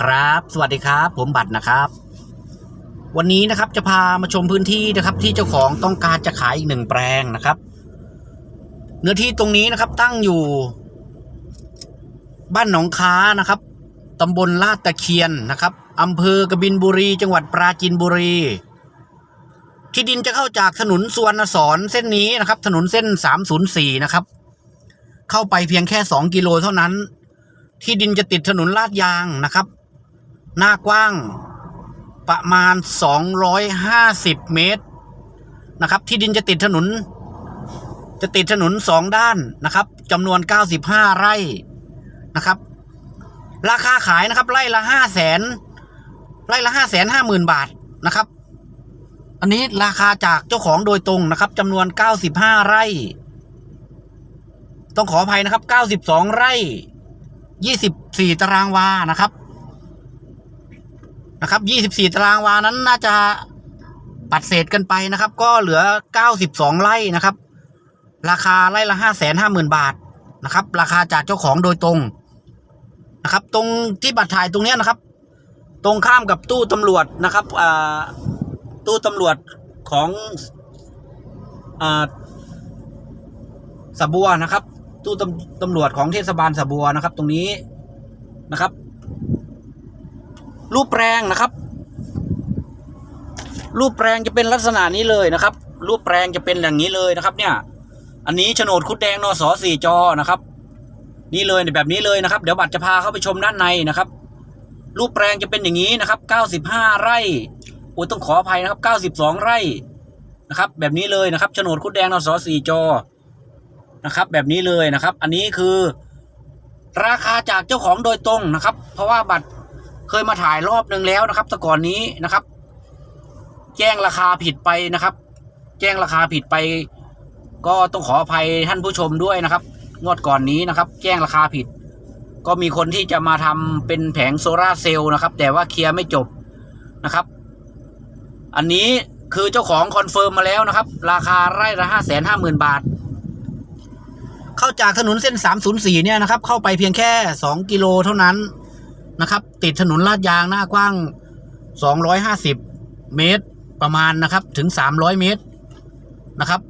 ครับ สวัสดีครับ ผมบัตรนะครับ วันนี้นะครับจะพามาชมพื้นที่นะครับ ที่เจ้าของต้องการจะขายอีกหนึ่งแปลงนะครับ เนื้อที่ตรงนี้นะครับตั้งอยู่ บ้านหนองค้านะครับตำบลลาดตะเคียนนะครับอำเภอกบินบุรี จังหวัดปราจีนบุรี ที่ดินจะเข้าจากถนนสุวรรณสอนเส้นนี้นะครับ ถนนเส้น 304 นะครับ เข้าไปเพียงแค่ 2 กิโลเท่านั้นที่ดินจะติดถนนลาดยางนะครับ หน้ากว้างประมาณ 250 เมตรนะครับ ที่ดินจะติดถนน จะติดถนนสองด้านนะครับจำนวน 95 ไร่นะครับ ราคาขายนะครับ ไร่ละห้าแสนไร่ละห้าแสนห้าหมื่นบาทนะครับ อันนี้ราคาจากเจ้าของโดยตรงนะครับจำนวน 95 ไร่ ต้องขออภัยนะครับ 92 ไร่ 24 ตารางวานะครับ นะครับ24ตารางวานั้นน่าจะปัดเศษกันไปนะครับ ก็เหลือ92ไร่นะครับ ราคาไร่ละ550,000บาทนะครับ ราคาจากเจ้าของโดยตรงนะครับ ตรงที่บัตรถ่ายตรงเนี้ยนะครับ ตรงข้ามกับตู้ตำรวจนะครับอ่าตู้ตำรวจของอ่าสบัวนะครับ ตู้ตำตำรวจของเทศบาลสบัวนะครับ ตรงนี้นะครับ รูปแปลงนะครับ รูปแปลงจะเป็นลักษณะนี้เลยนะครับ รูปแปลงจะเป็นอย่างนี้เลยนะครับ เนี่ย อันนี้โฉนดคุดแดงนสสี่จอนะครับ นี่เลยแบบนี้เลยนะครับ เดี๋ยวบัตรจะพาเข้าไปชมด้านในนะครับ รูปแปลงจะเป็นอย่างนี้นะครับเก้าสิบห้าไร่โอ้ยต้องขออภัยนะครับเก้าสิบสองไร่นะครับ แบบนี้เลยนะครับโฉนดคุดแดงนสสี่จอนะครับ แบบนี้เลยนะครับ อันนี้คือราคาจากเจ้าของโดยตรงนะครับ เพราะว่าบัตร เคยมาถ่ายรอบหนึ่งแล้วนะครับแต่ก่อนนี้นะครับ แจ้งราคาผิดไปนะครับ แจ้งราคาผิดไป ก็ต้องขออภัยท่านผู้ชมด้วยนะครับ งวดก่อนนี้นะครับ แจ้งราคาผิด ก็มีคนที่จะมาทำเป็นแผงโซลาเซลล์นะครับ แต่ว่าเคลียร์ไม่จบนะครับ อันนี้คือเจ้าของคอนเฟิร์มมาแล้วนะครับ ราคาไร่ละห้าแสนห้าหมื่นบาท เข้าจากถนนเส้น 304 เนี่ยนะครับ เข้าไปเพียงแค่ 2 กิโลเท่านั้นนะครับ ติดถนนลาดยางหน้ากว้าง 250 เมตรประมาณนะครับ ถึง 300 เมตรนะครับ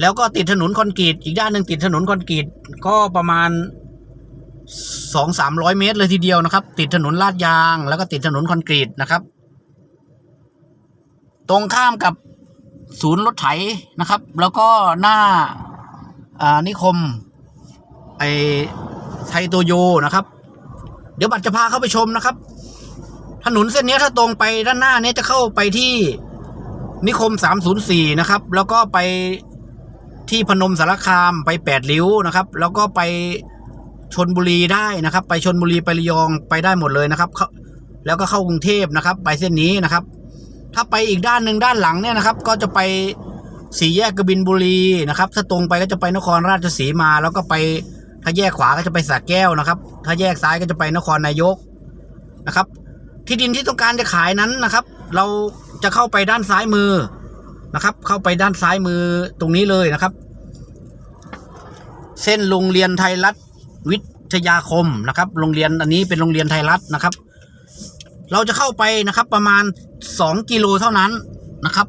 แล้วก็ติดถนนคอนกรีตอีกด้านหนึ่งติดถนนคอนกรีตก็ประมาณ 2 300 เมตรเลยทีเดียวนะครับ ติดถนนลาดยางแล้วก็ติดถนนคอนกรีตนะครับ ตรงข้ามกับศูนย์รถไถนะครับ แล้วก็หน้าอ่านิคมไอไทยโตโยนะครับ เดี๋ยวบัตรจะพาเข้าไปชมนะครับ ถนนเส้นนี้ถ้าตรงไปด้านหน้าเนี้จะเข้าไปที่นิคม 304 นะครับ แล้วก็ไปที่พนมสารคามไปแปดริ้วนะครับ แล้วก็ไปชนบุรีได้นะครับ ไปชนบุรีไประยองไปได้หมดเลยนะครับเข้าแล้วก็เข้ากรุงเทพนะครับ ไปเส้นนี้นะครับ ถ้าไปอีกด้านหนึ่งด้านหลังเนี่ยนะครับ ก็จะไปสี่แยกกบินบุรีนะครับ ถ้าตรงไปก็จะไปนครราชสีมาแล้วก็ไป ถ้าแยกขวาก็จะไปสระแก้วนะครับ ถ้าแยกซ้ายก็จะไปนครนายกนะครับ ที่ดินที่ต้องการจะขายนั้นนะครับ เราจะเข้าไปด้านซ้ายมือนะครับ เข้าไปด้านซ้ายมือตรงนี้เลยนะครับ เส้นโรงเรียนไทยรัฐวิทยาคมนะครับ โรงเรียนอันนี้เป็นโรงเรียนไทยรัฐนะครับ เราจะเข้าไปนะครับประมาณสองกิโลเท่านั้นนะครับ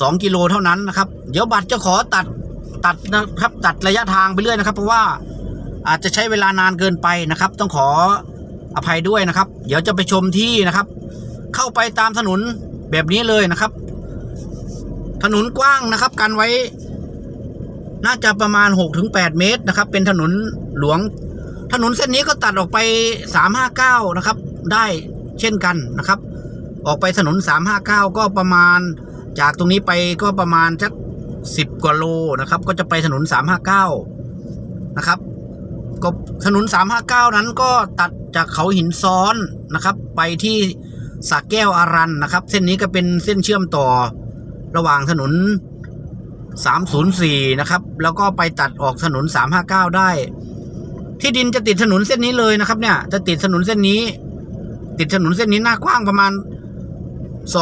สองกิโลเท่านั้นนะครับ เดี๋ยวบัตรจะขอตัด ตัดนะครับตัดระยะทางไปเรื่อยนะครับ เพราะว่าอาจจะใช้เวลานานเกินไปนะครับ ต้องขออภัยด้วยนะครับ เดี๋ยวจะไปชมที่นะครับ เข้าไปตามถนนแบบนี้เลยนะครับ ถนนกว้างนะครับ กันไว้ น่าจะประมาณ 6-8ถึงเมตรนะครับ เป็นถนนหลวง ถนนเส้นนี้ก็ตัดออกไป 359 นะครับ ได้เช่นกันนะครับ ออกไปถนน 359 ก็ประมาณจากตรงนี้ไปก็ประมาณสัก สิบกว่าโลนะครับ ก็จะไปถนน 359 นะครับ ก็ถนน 359 นั้นก็ตัดจากเขาหินซ้อนนะครับ ไปที่สักแก้วอารันนะครับ เส้นนี้ก็เป็นเส้นเชื่อมต่อระหว่างถนน 304 นะครับ แล้วก็ไปตัดออกถนน 359 ได้ ที่ดินจะติดถนนเส้นนี้เลยนะครับ เนี่ย จะติดถนนเส้นนี้ ติดถนนเส้นนี้หน้ากว้างประมาณ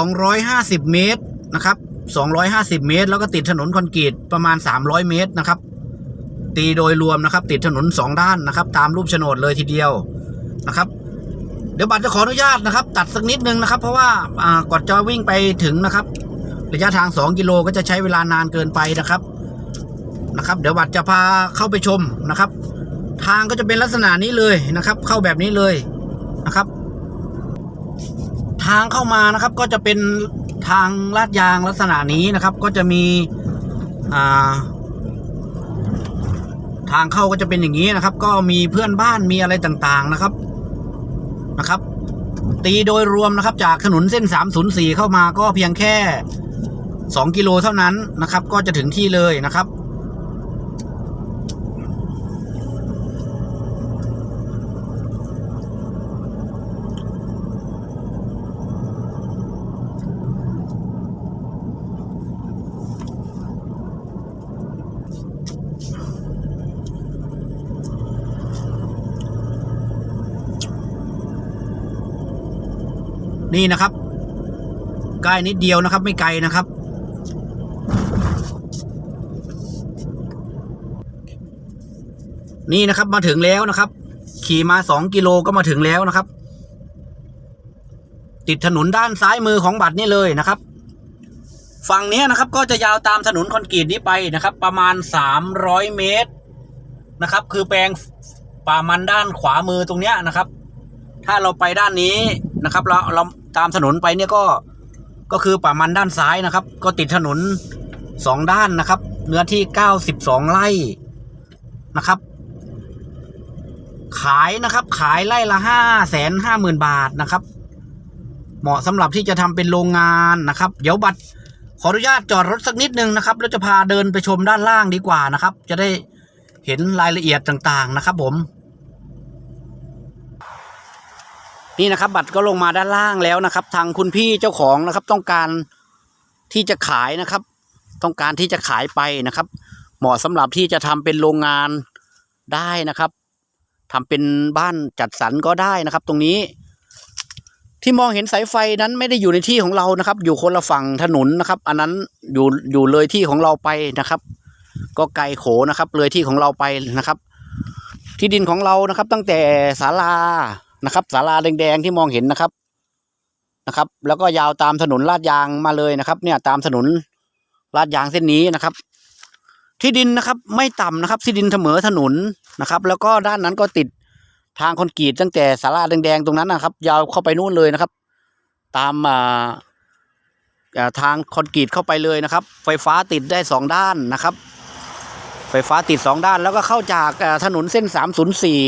250 เมตรนะครับ 250 เมตร แล้วก็ติดถนนคอนกรีตประมาณ 300 เมตรนะครับ ตีโดยรวมนะครับ ติดถนน 2 ด้านนะครับ ตามรูปโฉนดเลยทีเดียวนะครับ เดี๋ยวบัตรจะขออนุญาตนะครับ ตัดสักนิดนึงนะครับ เพราะว่าอ่ากว่าจะวิ่งไปถึงนะครับ ระยะทาง 2 กิโลก็จะใช้เวลานานเกินไปนะครับนะครับ เดี๋ยวบัตรจะพาเข้าไปชมนะครับ ทางก็จะเป็นลักษณะนี้เลยนะครับ เข้าแบบนี้เลยนะครับ ทางเข้ามานะครับก็จะเป็น ทางลาดยางลักษณะนี้นะครับ ก็จะมีาทางเข้าก็จะเป็นอย่างนี้นะครับ ก็มีเพื่อนบ้านมีอะไรต่างๆนะครับนะครับ ตีโดยรวมนะครับ จากถนนเส้น 304 เข้ามาก็เพียงแค่ 2 กิโลเท่านั้นนะครับ ก็จะถึงที่เลยนะครับ นี่นะครับใกล้นิดเดียวนะครับ ไม่ไกลนะครับ นี่นะครับมาถึงแล้วนะครับ ขี่มาสองกิโลก็มาถึงแล้วนะครับ ติดถนนด้านซ้ายมือของบัตรนี่เลยนะครับ ฝั่งนี้นะครับ ก็จะยาวตามถนนคอนกรีตนี้ไปนะครับ ประมาณสามร้อยเมตรนะครับ คือแปลงป่ามันด้านขวามือตรงเนี้ยนะครับ ถ้าเราไปด้านนี้ นะครับเราเราตามถนนไปเนี่ยก็ก็คือป่ามันด้านซ้ายนะครับ ก็ติดถนนสองด้านนะครับ เนื้อที่เก้าสิบสองไร่นะครับ ขายนะครับ ขายไร่ละห้าแสนห้าหมื่นบาทนะครับ เหมาะสำหรับที่จะทำเป็นโรงงานนะครับ เดี๋ยวบัตรขออนุญาตจอดรถสักนิดนึงนะครับแล้วจะพาเดินไปชมด้านล่างดีกว่านะครับ จะได้เห็นรายละเอียดต่างๆนะครับผม นี่นะครับ บัตรก็ลงมาด้านล่างแล้วนะครับ ทางคุณพี่เจ้าของนะครับ ต้องการที่จะขายนะครับ ต้องการที่จะขายไปนะครับ เหมาะสำหรับที่จะทำเป็นโรงงานได้นะครับทำเป็นบ้านจัดสรรก็ได้นะครับ ตรงนี้ ที่มองเห็นสายไฟนั้นไม่ได้อยู่ในที่ของเรานะครับ อยู่คนละฝั่งถนนนะครับ อันนั้นอยู่อยู่เลยที่ของเราไปนะครับ ก็ไกลโขนะครับ เลยที่ของเราไปนะครับ ที่ดินของเรานะครับ ตั้งแต่ศาลา นะครับศาลาแดงๆที่มองเห็นนะครับนะครับ แล้วก็ยาวตามถนนลาดยางมาเลยนะครับ เนี่ยตามถนนลาดยางเส้นนี้นะครับ ที่ดินนะครับไม่ต่ำนะครับ ที่ดินเสมอถนนนะครับ แล้วก็ด้านนั้นก็ติดทางคอนกรีตตั้งแต่ศาลาแดงๆตรงนั้นนะครับ ยาวเข้าไปนู่นเลยนะครับ ตามอ่าทางคอนกรีตเข้าไปเลยนะครับ ไฟฟ้าติดได้สองด้านนะครับ ไฟฟ้าติดสองด้านแล้วก็เข้าจากถนนเส้นสามศูนย์สี่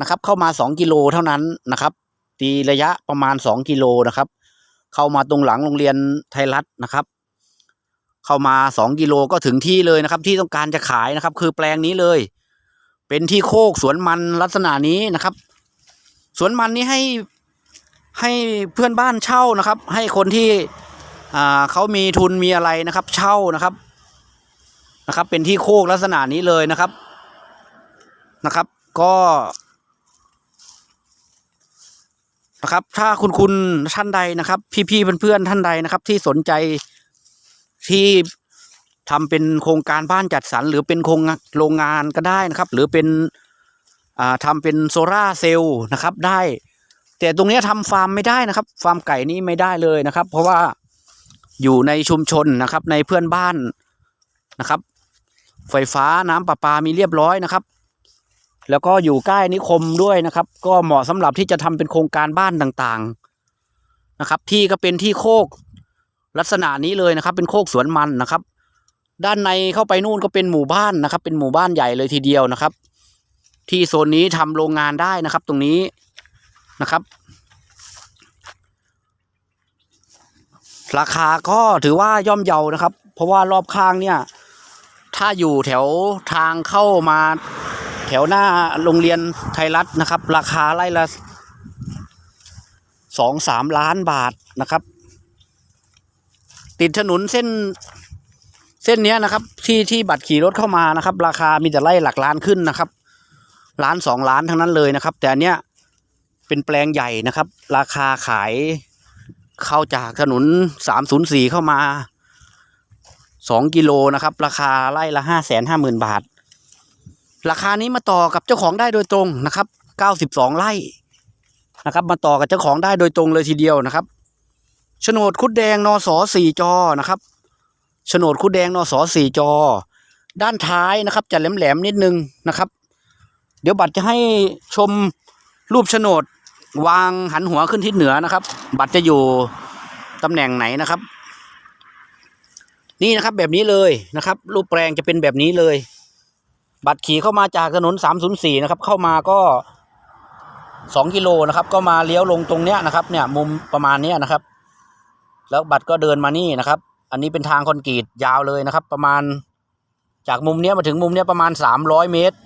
นะครับ เข้ามาสองกิโลเท่านั้นนะครับ ตีระยะประมาณสองกิโลนะครับ เข้ามาตรงหลังโรงเรียนไทยรัฐนะครับ เข้ามาสองกิโลก็ถึงที่เลยนะครับ ที่ต้องการจะขายนะครับ คือแปลงนี้เลย เป็นที่โคกสวนมันลักษณะนี้นะครับ สวนมันนี้ให้ให้เพื่อนบ้านเช่านะครับ ให้คนที่อ่าเขามีทุนมีอะไรนะครับ เช่านะครับนะครับ เป็นที่โคกลักษณะนี้เลยนะครับนะครับ ก็ นะครับ ถ้าคุณคุณท่านใดนะครับ พี่ๆเพื่อนๆท่านใดนะครับ ที่สนใจที่ทำเป็นโครงการบ้านจัดสรรหรือเป็นโครงโรงงานก็ได้นะครับ หรือเป็นอ่าทำเป็นโซล่าเซลล์นะครับ ได้ แต่ตรงนี้ยทำฟาร์มไม่ได้นะครับ ฟาร์มไก่นี่ไม่ได้เลยนะครับ เพราะว่าอยู่ในชุมชนนะครับ ในเพื่อนบ้านนะครับ ไฟฟ้าน้ำประปามีเรียบร้อยนะครับ แล้วก็อยู่ใกล้นิคมด้วยนะครับ ก็เหมาะสำหรับที่จะทำเป็นโครงการบ้านต่างๆนะครับ ที่ก็เป็นที่โคกลักษณะนี้เลยนะครับ เป็นโคกสวนมันนะครับ ด้านในเข้าไปนู่นก็เป็นหมู่บ้านนะครับ เป็นหมู่บ้านใหญ่เลยทีเดียวนะครับ ที่โซนนี้ทำโรงงานได้นะครับ ตรงนี้นะครับ ราคาก็ถือว่าย่อมเยานะครับ เพราะว่ารอบข้างเนี่ย ถ้าอยู่แถวทางเข้ามา แถวหน้าโรงเรียนไทยรัฐนะครับ ราคาไร่ละสองสามล้านบาทนะครับ ติดถนนเส้นเส้นนี้นะครับ ที่ที่บัตรขี่รถเข้ามานะครับ ราคามีแต่ไร่หลักล้านขึ้นนะครับ ล้านสองล้านทั้งนั้นเลยนะครับ แต่อันเนี้ยเป็นแปลงใหญ่นะครับ ราคาขายเข้าจากถนนสามศูนย์สี่เข้ามาสองกิโลนะครับ ราคาไร่ละห้าแสนห้าหมื่นบาท ราคานี้มาต่อกับเจ้าของได้โดยตรงนะครับเก้าสิบองไร่นะครับ มาต่อกับเจ้าของได้โดยตรงเลยทีเดียวนะครับโฉนดคุดแดงนสสี่จอนะครับโฉนดคุดแดงนสสี่จอ ด้านท้ายนะครับ จะแหลมๆนิดนึงนะครับ เดี๋ยวบัตรจะให้ชมรูปโฉนดวางหันหัวขึ้นทิศเหนือนะครับ บัตรจะอยู่ตำแหน่งไหนนะครับ นี่นะครับแบบนี้เลยนะครับ รูปแปลงจะเป็นแบบนี้เลย บัตรขี่เข้ามาจากถนน 304 นะครับ เข้ามาก็ 2 กิโลนะครับ ก็มาเลี้ยวลงตรงเนี้ยนะครับ เนี่ยมุมประมาณเนี้ยนะครับ แล้วบัตรก็เดินมานี่นะครับ อันนี้เป็นทางคอนกรีตยาวเลยนะครับ ประมาณจากมุมเนี้ยมาถึงมุมเนี้ยประมาณ 300 เมตร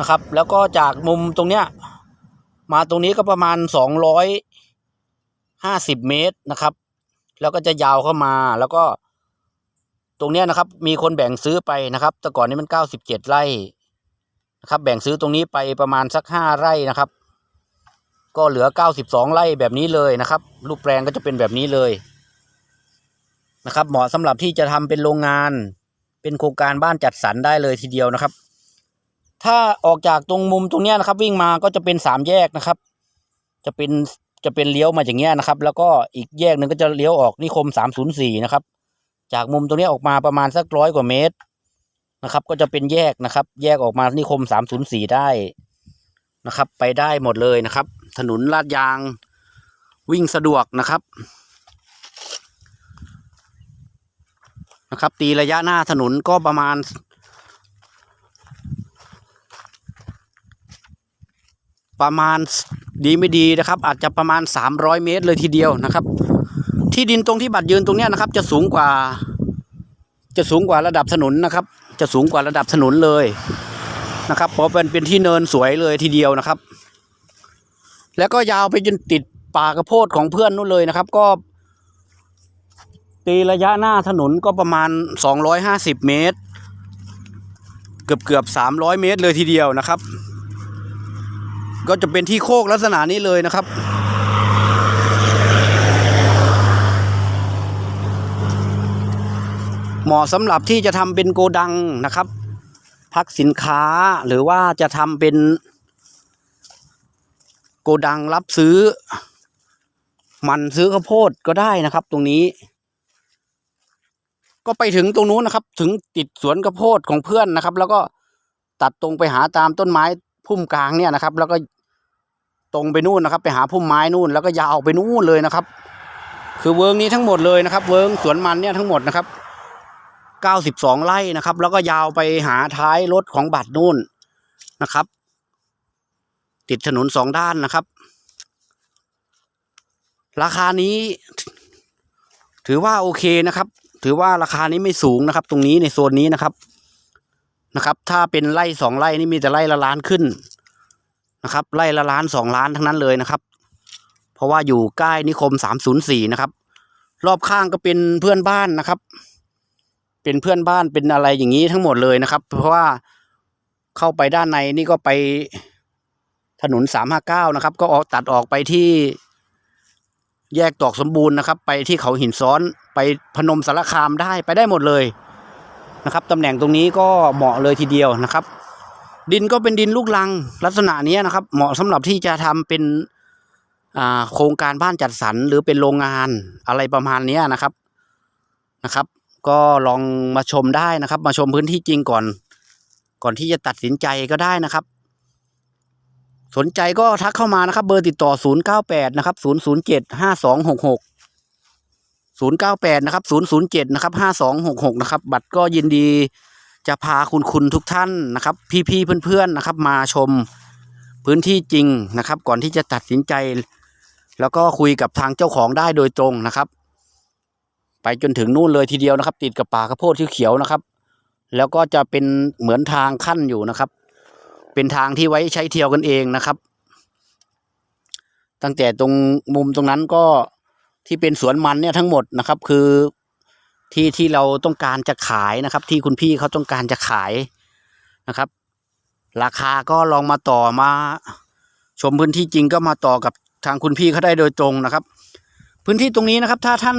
นะครับ แล้วก็จากมุมตรงเนี้ยมาตรงนี้ก็ประมาณ 250 เมตรนะครับ แล้วก็จะยาวเข้ามาแล้วก็ ตรงนี้นะครับ มีคนแบ่งซื้อไปนะครับ แต่ก่อนนี้มันเก้าสิบเจ็ดไร่นะครับ แบ่งซื้อตรงนี้ไปประมาณสักห้าไร่นะครับ ก็เหลือเก้าสิบสองไร่แบบนี้เลยนะครับรูปแปลงก็จะเป็นแบบนี้เลยนะครับ เหมาะสำหรับที่จะทำเป็นโรงงาน เป็นโครงการบ้านจัดสรรได้เลยทีเดียวนะครับ ถ้าออกจากตรงมุมตรงนี้นะครับ วิ่งมาก็จะเป็นสามแยกนะครับ จะเป็นจะเป็นเลี้ยวมาอย่างเงี้ยนะครับ แล้วก็อีกแยกหนึ่งก็จะเลี้ยวออกนิคมสามศูนย์สี่นะครับ จากมุมตรงนี้ออกมาประมาณสักร้อยกว่าเมตรนะครับ ก็จะเป็นแยกนะครับ แยกออกมานิคมสามศูนย์สี่ได้นะครับ ไปได้หมดเลยนะครับ ถนนลาดยางวิ่งสะดวกนะครับนะครับ ตีระยะหน้าถนนก็ประมาณประมาณดีไม่ดีนะครับ อาจจะประมาณ 300 เมตรเลยทีเดียวนะครับ ที่ดินตรงที่บัตรยืนตรงเนี้ยนะครับ จะสูงกว่า จะสูงกว่าระดับถนนนะครับ จะสูงกว่าระดับถนนเลยนะครับ เพราะเป็นเป็นที่เนินสวยเลยทีเดียวนะครับ แล้วก็ยาวไปจนติดป่ากระโพดของเพื่อนนู่นเลยนะครับ ก็ ตีระยะหน้าถนนก็ประมาณ 250 เมตร เกือบเกือบ300 เมตรเลยทีเดียวนะครับ ก็จะเป็นที่โคกลักษณะนี้เลยนะครับ เหมาะสำหรับที่จะทำเป็นโกดังนะครับ พักสินค้าหรือว่าจะทำเป็น โกดังรับซื้อ มันซื้อข้าวโพดก็ได้นะครับ ตรงนี้ ก็ไปถึงตรงนู้นนะครับ ถึงติดสวนข้าวโพดของเพื่อนนะครับ แล้วก็ตัดตรงไปหาตามต้นไม้พุ่มกลางเนี่ยนะครับ แล้วก็ตรงไปนู่นนะครับ ไปหาพุ่มไม้นู่น แล้วก็ยาวไปนู่นเลยนะครับ คือเวิร์งนี้ทั้งหมดเลยนะครับ เวิร์งสวนมันเนี่ยทั้งหมดนะครับ เก้าสิบสองไร่นะครับ แล้วก็ยาวไปหาท้ายรถของบัตรนู่นนะครับ ติดถนนสองด้านนะครับ ราคานี้ ถือว่าโอเคนะครับ ถือว่าราคานี้ไม่สูงนะครับ ตรงนี้ในโซนนี้นะครับนะครับ ถ้าเป็นไร่สองไร่นี่มีแต่ไร่ละล้านขึ้นนะครับ ไร่ละล้านสองล้านทั้งนั้นเลยนะครับ เพราะว่าอยู่ใกล้นิคมสามศูนย์สี่นะครับ รอบข้างก็เป็นเพื่อนบ้านนะครับ เป็นเพื่อนบ้านเป็นอะไรอย่างนี้ทั้งหมดเลยนะครับ เพราะว่าเข้าไปด้านในนี่ก็ไปถนนสามห้าเก้านะครับ ก็ออกตัดออกไปที่แยกตอกสมบูรณ์นะครับ ไปที่เขาหินซ้อนไปพนมสารคามได้ไปได้หมดเลยนะครับตำแหน่งตรงนี้ก็เหมาะเลยทีเดียวนะครับ ดินก็เป็นดินลูกลังลักษณะนี้นะครับ เหมาะสำหรับที่จะทำเป็นโครงการบ้านจัดสรรหรือเป็นโรงงานอะไรประมาณนี้นะครับนะครับ ก็ลองมาชมได้นะครับ มาชมพื้นที่จริงก่อน ก่อนที่จะตัดสินใจก็ได้นะครับ สนใจก็ทักเข้ามานะครับ เบอร์ติดต่อ 098 นะครับ 007 5266 098 นะครับ 007 นะครับ 5266 นะครับ บัตรก็ยินดีจะพาคุณคุณทุกท่านนะครับ พี่ๆเพื่อนๆนะครับ มาชมพื้นที่จริงนะครับ ก่อนที่จะตัดสินใจ แล้วก็คุยกับทางเจ้าของได้โดยตรงนะครับ ไปจนถึงนู่นเลยทีเดียวนะครับ ติดกับป่าข้าวโพดที่เขียวนะครับ แล้วก็จะเป็นเหมือนทางขั้นอยู่นะครับ เป็นทางที่ไว้ใช้เที่ยวกันเองนะครับ ตั้งแต่ตรงมุมตรงนั้นก็ที่เป็นสวนมันเนี่ยทั้งหมดนะครับ คือที่ที่เราต้องการจะขายนะครับ ที่คุณพี่เขาต้องการจะขายนะครับ ราคาก็ลองมาต่อมา ชมพื้นที่จริงก็มาต่อกับทางคุณพี่เขาได้โดยตรงนะครับ พื้นที่ตรงนี้นะครับ ถ้าท่าน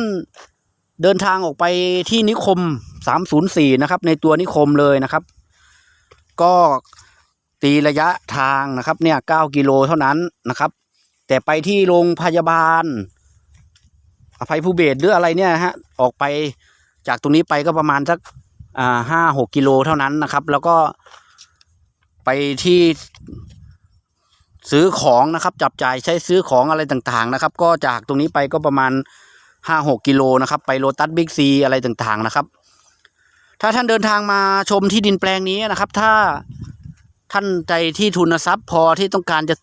เดินทางออกไปที่นิคม 304 นะครับ ในตัวนิคมเลยนะครับ ก็ตีระยะทางนะครับ เนี่ย 9 กิโลเท่านั้นนะครับ แต่ไปที่โรงพยาบาล อภัยภูเบศหรืออะไรเนี่ยฮะออกไปจากตรงนี้ไปก็ประมาณสักอ่าห้าหกกิโลเท่านั้นนะครับ แล้วก็ไปที่ซื้อของนะครับ จับจ่ายใช้ซื้อของอะไรต่างๆนะครับ ก็จากตรงนี้ไปก็ประมาณ ห้าหกกิโลนะครับไปโลตัสบิ๊กซีอะไรต่างๆนะครับ ถ้าท่านเดินทางมาชมที่ดินแปลงนี้นะครับ ถ้าท่านใจที่ทุนทรัพย์พอที่ต้องการจะ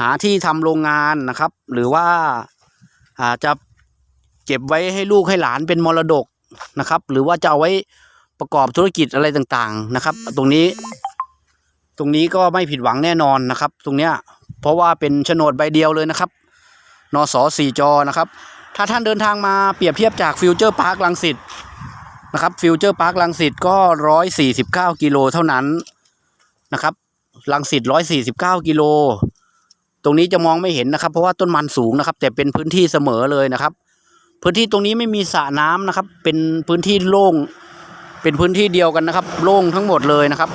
หาที่ทำโรงงานนะครับ หรือว่าอาจจะเก็บไว้ให้ลูกให้หลานเป็นมรดกนะครับ หรือว่าจะเอาไว้ประกอบธุรกิจอะไรต่างๆนะครับ ตรงนี้ ตรงนี้ก็ไม่ผิดหวังแน่นอนนะครับ ตรงเนี้ยเพราะว่าเป็นโฉนดใบเดียวเลยนะครับนสสี่จอนะครับ ถ้าท่านเดินทางมาเปรียบเทียบจากฟิวเจอร์พาร์คลังสิตนะครับฟิวเจอร์พาร์คลังสิตก็ร้อยสี่สิบเก้ากิโลเท่านั้นนะครับลังสิตร้อยสี่สิบเก้ากิโล ตรงนี้จะมองไม่เห็นนะครับ เพราะว่าต้นมันสูงนะครับ แต่เป็นพื้นที่เสมอเลยนะครับ พื้นที่ตรงนี้ไม่มีสระน้ำนะครับ เป็นพื้นที่โล่ง เป็นพื้นที่เดียวกันนะครับ โล่งทั้งหมดเลยนะครับ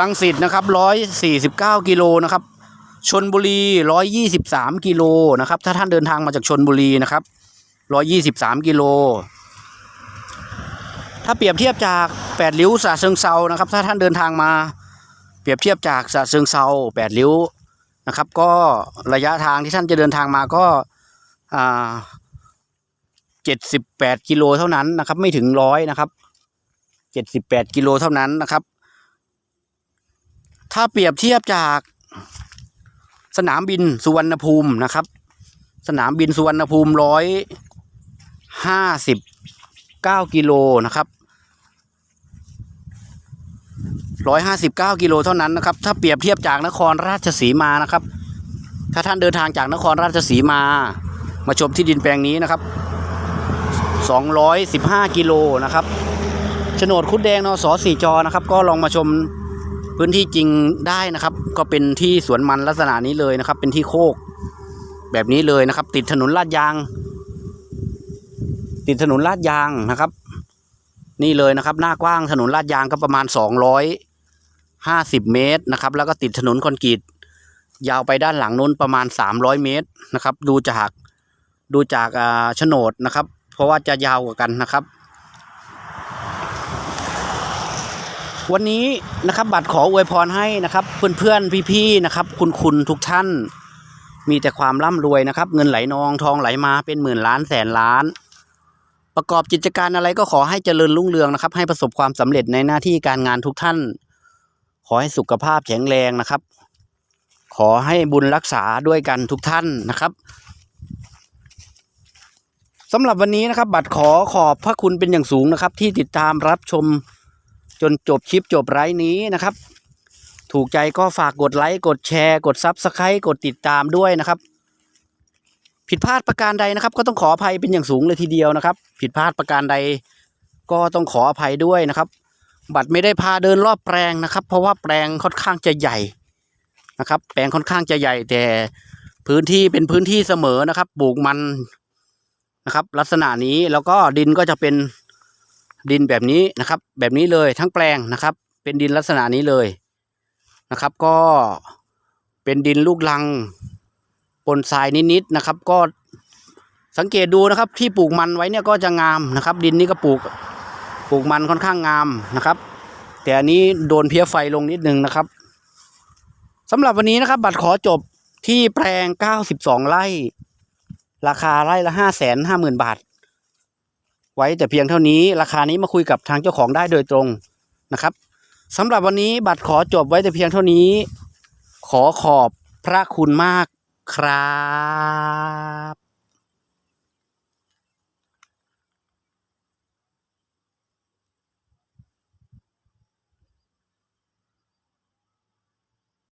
ลังสิตนะครับร้อยสี่สิบเก้ากิโลนะครับ ชนบุรีร้อยยี่สิบสามกิโลนะครับ ถ้าท่านเดินทางมาจากชนบุรีนะครับร้อยยี่สิบสามกิโล ถ้าเปรียบเทียบจากแปดริ้วสะเชิงเซานะครับ ถ้าท่านเดินทางมา เปรียบเทียบจากสะเชิงเซาแปดริ้วนะครับ ก็ระยะทางที่ท่านจะเดินทางมาก็อ่าเจ็ดสิบแปดกิโลเท่านั้นนะครับ ไม่ถึงร้อยนะครับเจ็ดสิบแปดกิโลเท่านั้นนะครับ ถ้าเปรียบเทียบจาก สนามบินสุวรรณภูมินะครับ สนามบินสุวรรณภูมิร้อยห้าสิบเก้ากิโลนะครับร้อยห้าสิบเก้ากิโลเท่านั้นนะครับ ถ้าเปรียบเทียบจากนครราชสีมานะครับ ถ้าท่านเดินทางจากนครราชสีมา มาชมที่ดินแปลงนี้นะครับสองร้อยสิบห้ากิโลนะครับโฉนดคุดแดงนสสี่จอนะครับ ก็ลองมาชม พื้นที่จริงได้นะครับ ก็เป็นที่สวนมันลักษณะนี้เลยนะครับ เป็นที่โคก แบบนี้เลยนะครับ ติดถนนลาดยาง ติดถนนลาดยางนะครับ นี่เลยนะครับ หน้ากว้างถนนลาดยางก็ประมาณสองร้อยห้าสิบเมตรนะครับ แล้วก็ติดถนนคอนกรีตยาวไปด้านหลังนู้นประมาณสามร้อยเมตรนะครับ ดูจากดูจากอ่าโฉนดนะครับ เพราะว่าจะยาวกว่ากันนะครับ วันนี้นะครับบัตรขออวยพรให้นะครับ เพื่อนๆพี่ๆนะครับ คุณคุณทุกท่าน มีแต่ความร่ำรวยนะครับ เงินไหลนองทองไหลมาเป็นหมื่นล้านแสนล้าน ประกอบกิจการอะไรก็ขอให้เจริญรุ่งเรืองนะครับ ให้ประสบความสำเร็จในหน้าที่การงานทุกท่าน ขอให้สุขภาพแข็งแรงนะครับ ขอให้บุญรักษาด้วยกันทุกท่านนะครับสำหรับวันนี้นะครับ บัตรขอขอบพระคุณเป็นอย่างสูงนะครับ ที่ติดตามรับชม จนจบคลิปจบไลฟ์นี้นะครับ ถูกใจก็ฝากกดไลค์กดแชร์ กดซับสไครต์กดติดตามด้วยนะครับ ผิดพลาดประการใดนะครับ ก็ต้องขออภัยเป็นอย่างสูงเลยทีเดียวนะครับ ผิดพลาดประการใดก็ต้องขออภัยด้วยนะครับ บัตรไม่ได้พาเดินรอบแปลงนะครับ เพราะว่าแปลงค่อนข้างจะใหญ่นะครับ แปลงค่อนข้างจะใหญ่แต่พื้นที่เป็นพื้นที่เสมอนะครับปลูกมันนะครับ ลักษณะนี้แล้วก็ดินก็จะเป็น ดินแบบนี้นะครับ แบบนี้เลยทั้งแปลงนะครับ เป็นดินลักษณะนี้เลยนะครับ ก็เป็นดินลูกลังปนทรายนิดๆนะครับ ก็สังเกตดูนะครับ ที่ปลูกมันไว้เนี่ยก็จะงามนะครับ ดินนี้ก็ปลูกปลูกมันค่อนข้างงามนะครับ แต่อันนี้โดนเพี้ยไฟลงนิดนึงนะครับสำหรับวันนี้นะครับ บัตรขอจบที่แปลง 92 ไร่ ราคาไร่ละ 5 5 0 0 0 0 บาท ไว้แต่เพียงเท่านี้ ราคานี้มาคุยกับทางเจ้าของได้โดยตรงนะครับสำหรับวันนี้บัตรขอจบไว้แต่เพียงเท่านี้ ขอขอบพระคุณมากครับ